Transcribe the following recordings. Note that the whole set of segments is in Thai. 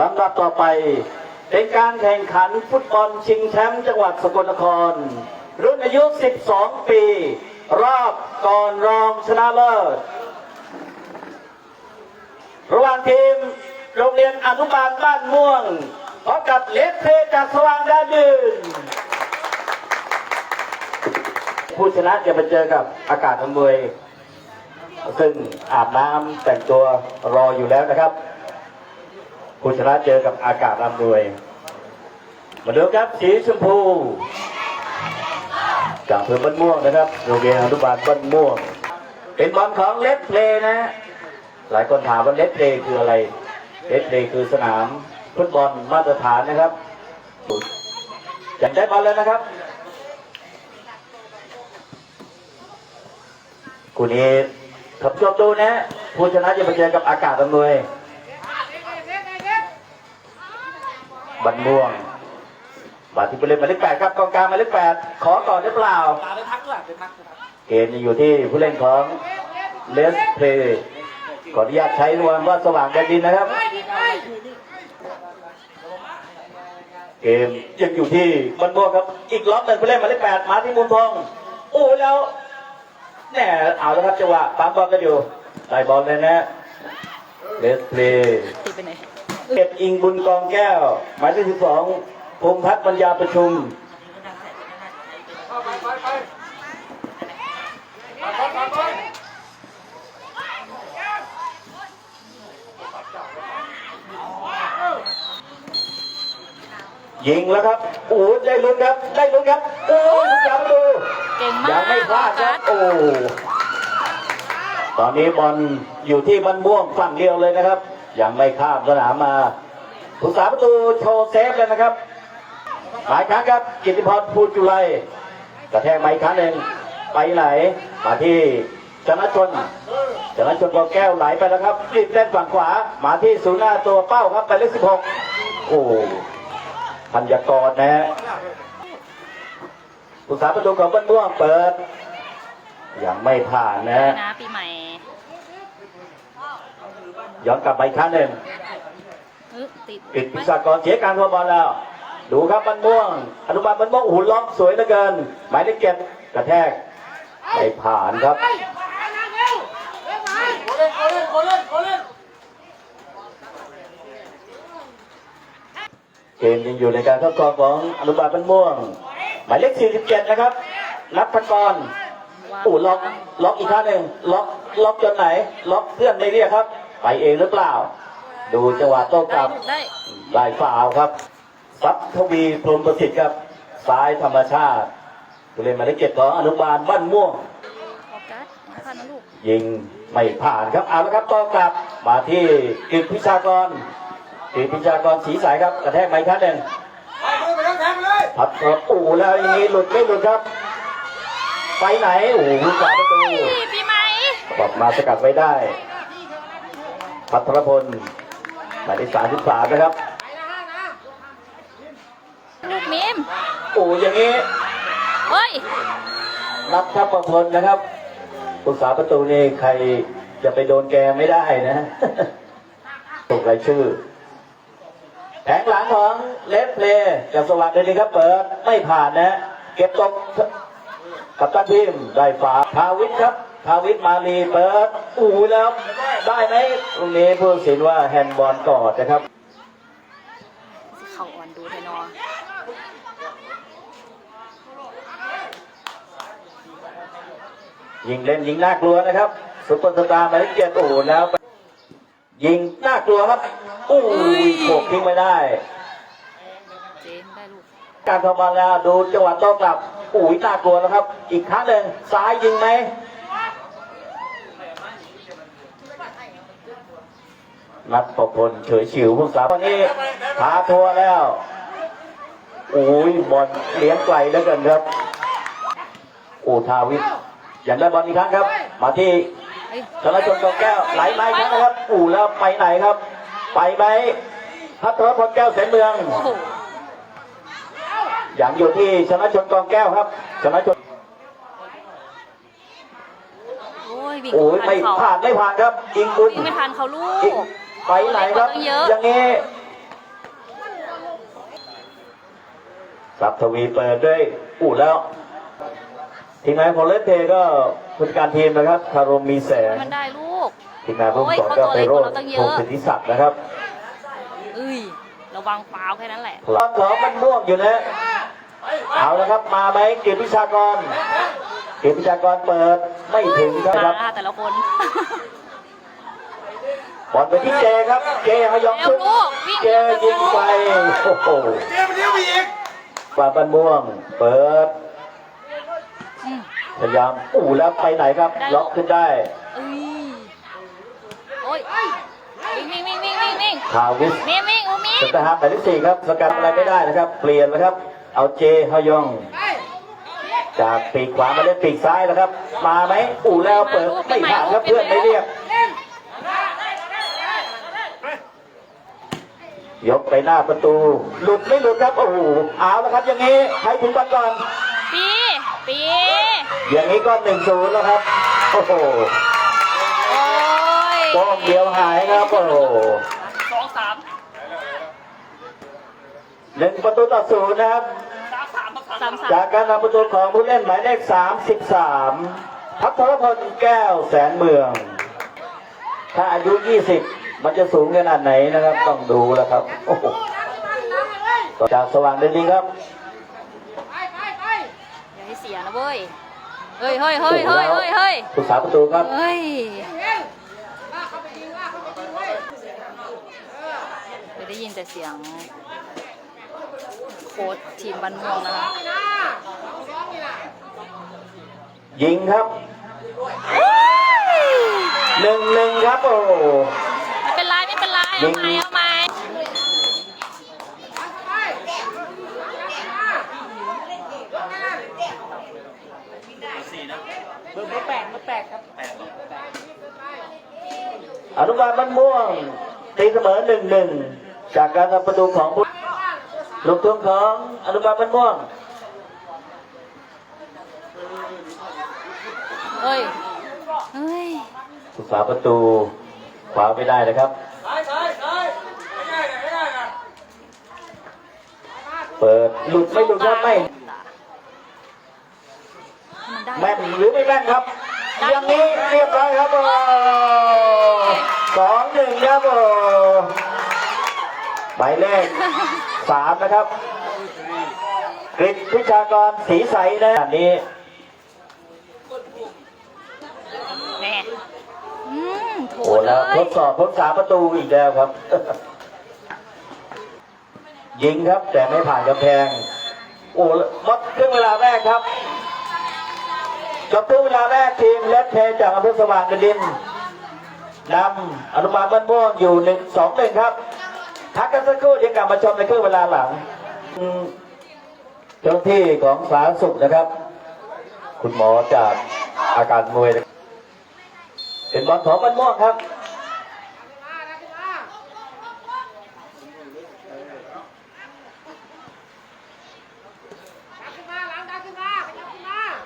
ลำดับต่อไปเป็นการแข่งขันฟุตบอลชิงแชมป์จังหวัดสกลนคร รุ่นอายุ 12 ปี รอบก่อนรองชนะเลิศ ระหว่างทีมโรงเรียนอนุบาลบ้านม่วงพบกับเลสเพจากสว่างดนดินผู้ชนะจะไปเจอกับอากาศอำนวย ซึ่งอาบน้ำแต่งตัวรออยู่แล้วนะครับผู้ชนะเจอกับอากาศอำนวย มาดูครับสีชมพูจากอำเภอบ้านม่วงนะครับโรงเรียนอนุบาลบ้านม่วง เป็นบอลของเลสเพลนะ หลายคนถามว่าเลสเพลคืออะไรเลสเพลคือสนามฟุตบอลมาตรฐานนะครับจัดได้บอลแล้วนะครับคู่ ขับชมดูนะผู้ชนะจะไปเจอกับอากาศอำนวยบันม่วงบาทที่ผู้เล่นหมายเลขแปดครับกองกลางหมายเลขแปดขอก่อนหรือเปล่าเกมยังอยู่ที่ผู้เล่นของเลสเพลย์ขออนุญาตใช้นวลว่าสว่างแดนดินนะครับ เกมยังอยู่ที่บันม่วงครับ อีกล็อกหนึ่งผู้เล่นหมายเลขแปดมาที่มุมทองโอ้แล้ว แน่เอาแล้วครับจังหวะปั๊มบอลกันอยู่ได้บอลเลยนะเลสเพลย์ตีไปไหนเก็บอิงบุญกองแก้ว หมายเลขสิบสองพงพัฒน์ปัญญาประชุมยิงแล้วครับโอ้ได้ลุ้นครับ ได้ลุ้นครับ โอ้ยคุณจำดูเก่งมากยังไม่พลาดครับออกัสโอ้ตอนนี้บอลอยู่ที่บันม่วงฝั่งเดียวเลยนะครับ ยังไม่ข้ามสนามมาผู้สาประตูโชว์เซฟเลยนะครับหลายครั้งครับ กิติพรพูดจุไลกระแทกไม้ครั้งหนึ่งไปไหน มาที่ชนะชนชนะชนกอแก้วไหลไปแล้วครับรีบเล่นฝั่งขวา มาที่ศูนย์หน้าตัวเป้าครับไปเลขสิบหกโอ้พันยากรนะฮะ ผู้สาประตูของบ้านม่วงเปิด ยังไม่ผ่านนะฮะนะปีใหม่ย้อนกลับไปอีกครั้งหนึ่งเออติดปิดพิศากรเสียการทวบอลแล้ว ดูครับบันม่วง อนุบาลบันม่วงโอ้โหล็อกสวยเหลือเกิน หมายเลขเจ็ดกระแทกไม่ผ่านครับโคเล่นโคเล่นโคเล่นโคเล่นเกมยังอยู่ในการครอบครองของอนุบาลบันม่วง หมายเลข47 นะครับนัทกรว้าวโอ้ล็อกล็อกอีกครั้งหนึ่งล็อกล็อกจนไหน ล็อกเพื่อนไม่เรียกครับ ไปเองหรือเปล่า ดูจังหวะโต้กได้ลับลูกได้ได้ฟาวครับซับทวีพรหมประสิทธิ์ครับซ้ายธรรมชาติผู้เล่นหมายเลขเจ็ดของอนุบาลบ้านม่วงออกัสมาพันนะลูกยิงไม่ผ่านครับเอาละครับต่อกลับมาที่กิตพิชากรกิตพิชากรสีสายครับกระแทกไม้ครั้งหนึ่งไปมือไปทั้ง แทงไปเลยพัดกระปูแล้วอย่างนี้หลุดไม่หลุดครับ ไปไหนโอ้โหผู้สาประตูพี่ปีใหม่ปรับมาสกัดไว้ได้ พัทรพลหมายเลขสามสิบสามนะครับลูกมิมโอ้อย่างนี้เฮ้ยนับทัพประพลนะครับผู้สาประตูนี่ใครจะไปโดนแกไม่ได้นะตกรายชื่อ แผงหลังของเลฟเพลย์จากสวัสดิ์เลยนะครับเปิดไม่ผ่านนะเก็บตกกับตันทีมได้ฝาทาวิทย์ครับทาวิทย์มาลีเปิดอู้หูแล้วได้ไหมตรงนี้ผู้ตัดสินว่าแฮนด์บอลกอดนะครับสิเข่าอ่อนดูไทยนอยิงเล่นยิงน่ากลัวนะครับซุปเปอร์สตาร์หมายเลขเจ็ดโอ้โหแล้ว ยิงน่ากลัวครับอู้ยโขกทิ้งไม่ได้ เจนได้ลูกการทำบอลแล้วดูจังหวะโต้กลับอุ้ยน่ากลัวแล้วครับ อีกครั้งหนึ่งซ้ายยิงไหมนัดประพลเฉยฉิวพวกสาวคนนี้พาทัวร์แล้วโอ้ยบอลเลี้ยงไกลเหลือเกินครับโอ้ทาวิทย์ยังได้บอลอีกครั้งครับ มาที่ เฮ้ยธนชนกองแก้วไหลไปครับนะครับ อู่แล้วไปไหนครับ ไปไหมพัทรพลแก้วแสนเมืองโอ้โหอย่างอยู่ที่ชนะชนกองแก้วครับชนะชนโอ้ยยวิ่งโอ้ยทัไม่นเขาผ่านไม่ผ่านครับยิงบุญวิ่งไม่ทันเขาลูอีกกไปไหนครับตั้งเยอะอย่างนี้สับทวีเปิดด้วยอู้แล้วทีมงานของเลนเทก็ ผู้จัดการทีมนะครับคารมมีแสงมันได้ลูกทีมงานผู้โอ้ยสอนเขาก็ตัวไปเล็กโรกดว่าเราตั้งเยพอะงศิทธิศักดิ์นะครับเอ้ยระวังฟาวแค่นั้นแหละพลังของมันม่วงอยู่นะเอาละครับมาไหมเกียรติพิชากรเกียรติพิชากรเปิดไม่ถึงครับมาแต่ละคนบอลไปที่เจครับ เจฮยองเร็วชุบลูกวิ่งเจยิงไปโอ้โหเกมเดียวมีอีกปาบันม่วง เปิดอืม พยายามอู้แล้วไปไหนครับได้ล็อกขึ้นได้เอ้ยโอ้ยวิ่งวิ่งวิ่งวิ่งวิ่งวิ่งทาวิสวิ่งวิ่งอูมิสตาร์ฮาร์หมายเลขสี่ครับสกัดอะไรไม่ได้นะครับ เปลี่ยนนะครับ เอาเจฮยอง จากปีกขวามาเล่นปีกซ้ายนะครับ มาไหมอู้แล้วเปิดไม่ผ่านครับเพื่อนไม่เรียกยกไปหน้าประตู หลุดไม่หลุดครับ โอ้โห เอาแล้วครับอย่างนี้ ใครถึงบอลก่อน ปีปีอย่างนี้ก็หนึ่งศูนย์แล้วครับ โอ้โหโอ้ยโป้งเดียวหายครับ โอ้โหสองสามหนึ่งประตูต่อศูนย์นะครับ สามสามจากการนำประตูของผู้เล่นหมายเลข33 พัทรพลแก้วแสนเมือง ถ้าอายุ 20 มันจะสูงขนาดไหนนะครับ ต้องดูแล้วครับ โอ้โหจากสว่างเดนดิงครับอย่าให้ เสียนะเว้ย เฮ้ยเฮ้ยเฮ้ยเฮ้ยเฮ้ยเฮ้ยผู้สาประตูครับเฮ้ยเดี๋ยวได้ยินแต่เสียง โค้ชทีมบันม่วงนะคะยิงครับหนึ่งหนึ่งครับโอ้โหไม่เป็นไรไม่เป็นไรเอาใหม่เอาใหม่ เบอร์เบอร์ แปดเบอร์แปดครับอนุบาลบ้านม่วงตีเสมอหนึ่งหนึ่งจากการทำประตูของผู้ลูกทุ่งของอนุบาลบ้านม่วงเฮ้ยเฮ้ยผู้สาประตูขวาไม่ได้นะครับซ้ายซ้ายซ้ายไม่ได้นะไม่ได้นะเปิดหลุดไม่หลุดครับไม่มันได้แม่นหรือไม่แม่นครับ อย่างนี้เรียบร้อยครับโอ้สองหนึ่งครับโอ้หมายเลขสามนะครับกฤษพิชากรศรีใสนะอันนี้แม่อืมโถโอ้เลแล้วทยดสอบทดสามประตูอีกแล้วครับ ยิงครับแต่ไม่ผ่านกำแพง โอ้หมดครึ่งเวลาแรกครับ จบครึ่งเวลาแรกทีมเลดเพย์จากอำเภอสว่างกระดินนำอนุบาลบ้านม่วงอยู่หนึ่งสองหนึ่งครับพักกันสักครู่เดี๋ยวกลับมาชมในครึ่งเวลาหลังเจ้าหน้าที่ของสาธารณสุขนะครับ คุณหมอจากอาการมวยเป็นบอลของบ้านม่วงครับ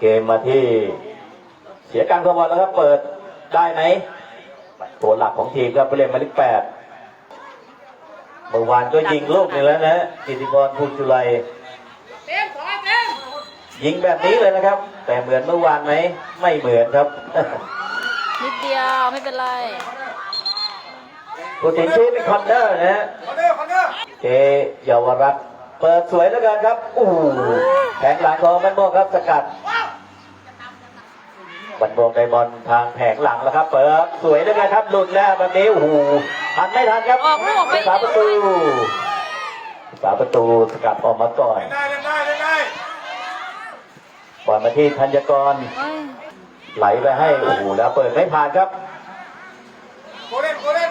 เกมมาที่ เสียการขบอลแล้วครับเปิดได้ไหมตัวหลักของทีมครับผู้เล่นหมายเลขแปดเมื่อวานก็ยิงลูกหนึงแล้วนะกิติพรภูมิจุไลยิงแบบนี้เลยนะครับ แต่เหมือนเมื่อวานไหมไม่เหมือนครับนิดเดียวไม่เป็นไรผู้ติดชีพเป็นคอนเนอร์นะฮะคอนเนอร์คอนเนอร์เจเยาวรัตน์เปิดสวยแล้วกันครับ อู้หูแผงหลังของมันโมงครับสกัด บันโมงได้บอลทางแผงหลังแล้วครับ เปิดสวยแล้วกันครับหลุดแล้วแบบนี้โอ้โหทันไม่ทันครับออกลูกไป สาประตูสาประตูสกัดออกมาก่อนเล่นได้เล่นได้เล่นได้บอลมาที่ธัญกรเฮ้ยไหลไปให้โอ้โหแล้วเปิดไม่ผ่านครับโกเล่นโกเล่น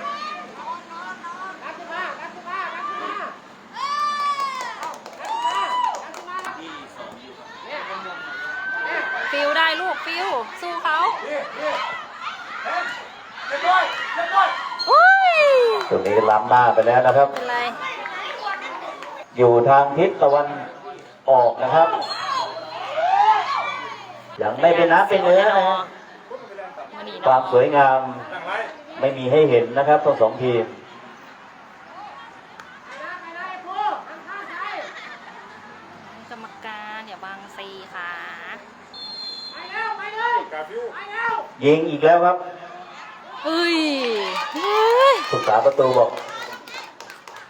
ฟิวิว สู้เขานี่นี่เล่นด้วยเล่นด้วยอุ้ยตรงนี้ล้ำหน้าไปแล้วนะครับ เป็นไร อยู่ทางทิศตะวันออกนะครับ ยังไม่เป็นน้ำเป็นเนื้อนะความสวยงามไม่มีให้เห็นนะครับทั้งสองทีม กรรมการอย่าบังซีค่ะ กาฟิว ยิงอีกแล้วครับเฮ้ยเฮ้ยสุษาประตูบอก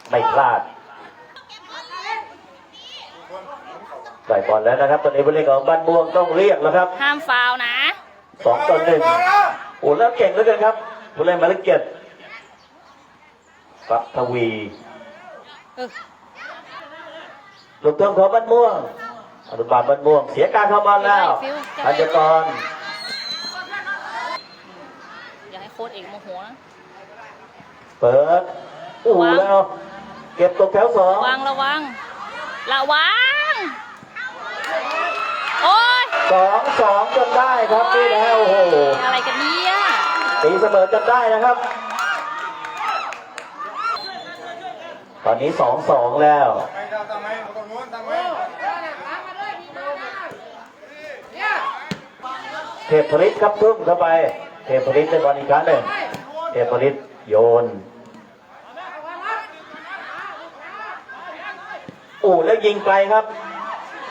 ไม่พลาดใส่บอลแล้วนะครับ ตอนนี้ผู้เล่นของบ้านม่วงต้องเรียกแล้วครับห้ามฟาวล์นะ สองต่อหนึ่งโอ้แล้วเก่งเหลือเกินครับผู้เล่นหมายเลขเจ็ดปัทวีเออ ลูกเติมของบ้านม่วงอนุบาลบ้านม่วง เสียการเข้ามาแล้วธัญกร อย่าให้โค้ดเอกโมโหนะ เปิดอู้หูแล้ว เก็บตกแถวสองระวังระวัง ระวัง โอ้ยสองสองจนได้ครับนี่นะโอ้โหอะไรกันเนี่ยตีเสมอจนได้นะครับ ตอนนี้สองสองแล้ว ไม่ได้ตั้งไหมตรงนู้นตั้งไหมเทพผลิตครับทุ่มเข้าไป เทพผลิตได้บอลอีกครั้งหนึ่งเทพผลิตโยนโอ้แล้วยิงไกลครับ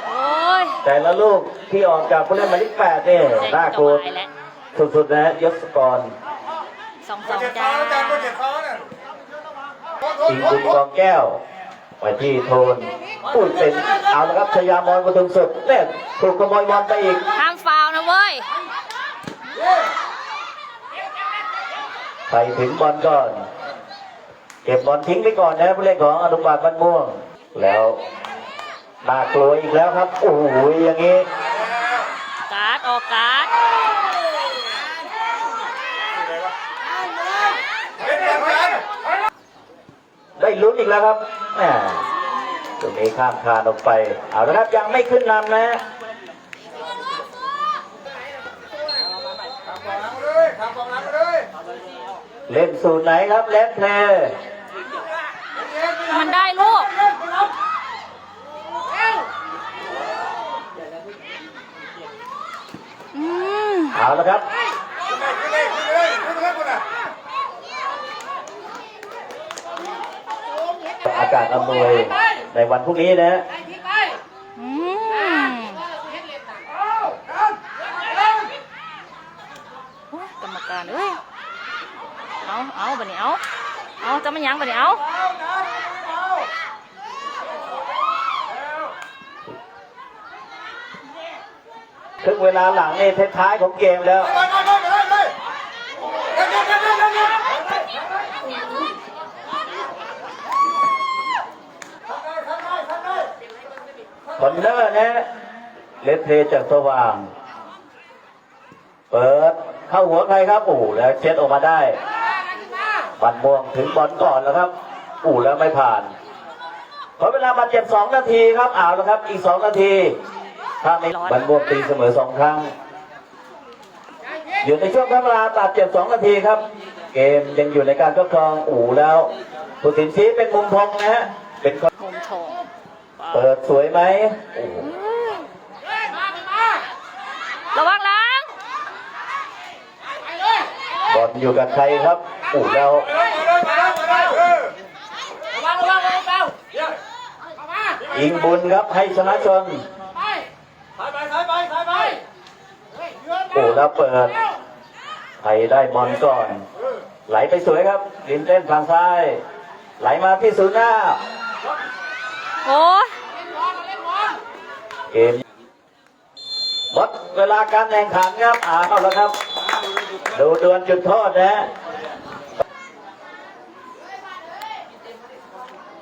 โอ้ยแต่ละลูกที่ออกจากผู้เล่นหมายเลขแปดเนี่ยเจ๊งน่าจะกลัววายแล้วสุดๆนะฮะยศกรสองสก็องเจ็ดจ้าเขาอาจารย์ก็เจ็ดเขาเนี่ยอิงคุณกองแก้วไปที่โทนอุ้ยเป็นเอาละครับชยามอนประทุมสุดเนี่ยถูกขโมยบอลไปอีกห้ามฟาวล์นะเว้ย ไปถึงบอลก่อน เก็บบอลทิ้งไปก่อนนะผู้เล่นของอนุบาลบ้านม่วง แล้วน่ากลัวอีกแล้วครับ โอ้โหอย่างนี้ การ์ดออกการ์ดเล่นกันกันได้ลุ้นอีกแล้วครับแหมตรงนี้ข้ามคานออกไป เอาละครับยังไม่ขึ้นนำนะ ทำกองหลังมาเลยทำกองหลังมาเลย เล่นสูตรไหนครับเลฟเพลย์มันได้ลูกอืมเอาละครับขึ้นเลยขึ้นเลยขึ้นเลยขึ้นเลยคุณอะอากาศอำนวยในวันพรุ่งนี้นะ อืมโอ้ยกรรมการเอ้ย เอาเอา บันนี้เอาเอาจะมันยังบันนี้เอาถึงเวลาหลังนี่ท้ายๆของเกมแล้วไปไปไปไปไปเล่นเล่นเนเนเล่นเลทำได้ทำได้ทำได้คอนเนอร์นะเลฟเพจากสว่าง เปิดเข้าหัวใครครับ โอ้โหแล้วเช็ดออกมาได้ บันม่วงถึงบอลก่อนแล้วครับ อู่แล้วไม่ผ่านขอเวลาบาดเจ็บสองนาทีครับเอาแล้วครับ อีกสองนาที ถ้าไม่บันม่วงตีเสมอสองครั้งอยู่ในช่วงพักเวลาบาดเจ็บสองนาทีครับ เกมยังอยู่ในการครอบครองอู่แล้วผู้สินชี้เป็นมุมพงนะฮะเป็นคนมุมทองเปิดสวยไหมโอ้โหระวังหลังบอลอยู่กับใครครับ อู่แล้วไปเลยไปเลยไปเลยเอออิงบุญครับให้ชนะชนสายไปสายไปสายไปโอ้แล้วเปิดไทยได้บอลก่อน ไหลไปสวยครับ ลินเต้นทางซ้าย ไหลมาที่ศูนย์หน้าโอ้เกมหมดเวลาการแข่งขันครับอ่าเข้าแล้วครับ ดูดวลจุดโทษนะฮะ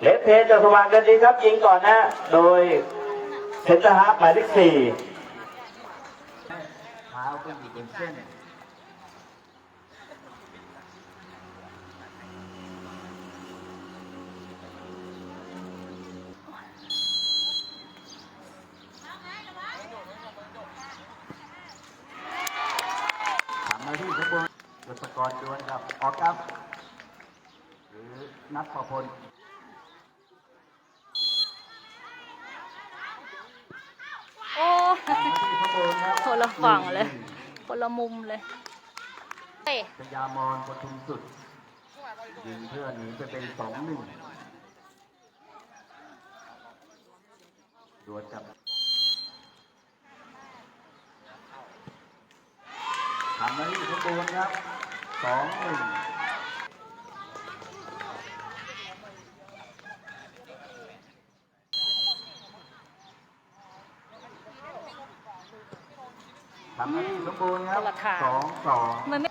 เลฟเพจจะสว่างกันดีครับยิงก่อนนะโดยเซนเตอร์ฮาร์ฟหมายเลขสี่เท้าขึ้นอยู่บนเส้นทำมาที่ขบวนยศกรดวนกับออกัสหรือนัทประพล โอ้ย ทำมาที่ขบวน ครับคนละฝั่งเลยคนละมุมเลยเฮ้ยพยามอนปทุมสุดยิงเพื่อนหนีจะเป็นสองหนึ่งดวลกับทำหน้าที่สมบูรณ์ครับสองหนึ่ง ทำหน้าที่สมบูรณ์ครับคนละทางสองสองมันไม่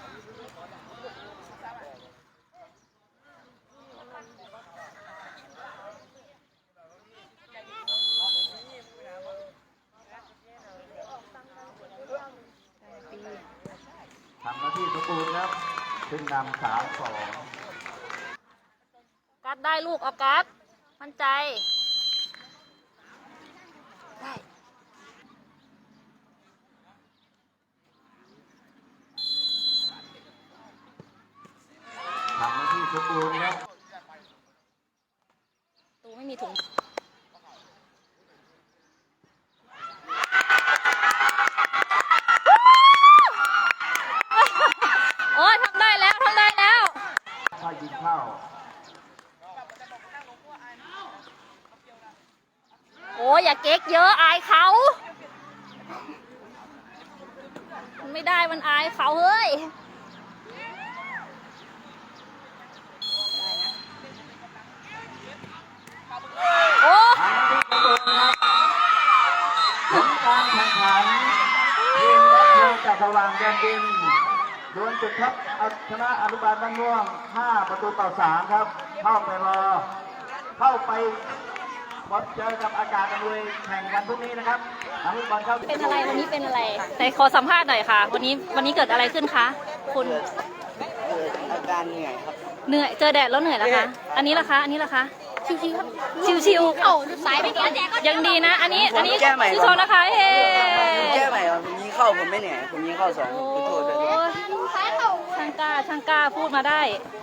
ทำหน้าที่สมบูรณ์ครับ ขึ้นนำสามสองกัดได้ลูกเอากัดมั่นใจ ได้ ทำหน้าที่ สมบูรณ์ครับตูไม่มีถุงโอ้ยทำได้แล้วทำได้แล้วถ้ายิงเข้าโอ้ยอย่าเก๊กเยอะอายเขามันไม่ได้มันอายเขาเฮ้ย โอ้ทำหน้าที่สมบูรณ์ครับผลการแข่งขันทีมรักเทลจากสว่างแดนดินดวลจุดครับเอาชนะอนุบาลบ้านม่วง 5 ประตูต่อ 3 ครับ เข้าไปรอ เข้าไปพบเจอกับอากาศอำนวยแข่งกันพรุ่งนี้นะครับอนุบาลเข้าเป็นอะไรวันนี้เป็นอะไรแต่ขอสัมภาษณ์หน่อยค่ะ วันนี้วันนี้เกิดอะไรขึ้นคะ คุณเกิดอาการเหนื่อยครับ เหนื่อย เจอแดดแล้วเหนื่อยแล้วคะ อันนี้ล่ะคะ อันนี้ล่ะคะ ชิวๆครับชิวๆเอ้าสายไปแกแดดก็ยังดีนะ อันนี้ อันนี้แก้ใหม่ชื่อก่โซอนนนะคะเฮ้แก้ใหม่ครับผมยิงเข้าผมไม่เหนื่อยผมยิงเข้าสองโอ้ขอโทษด้วยยช่างกล้าช่างกล้าพูดมาได้ค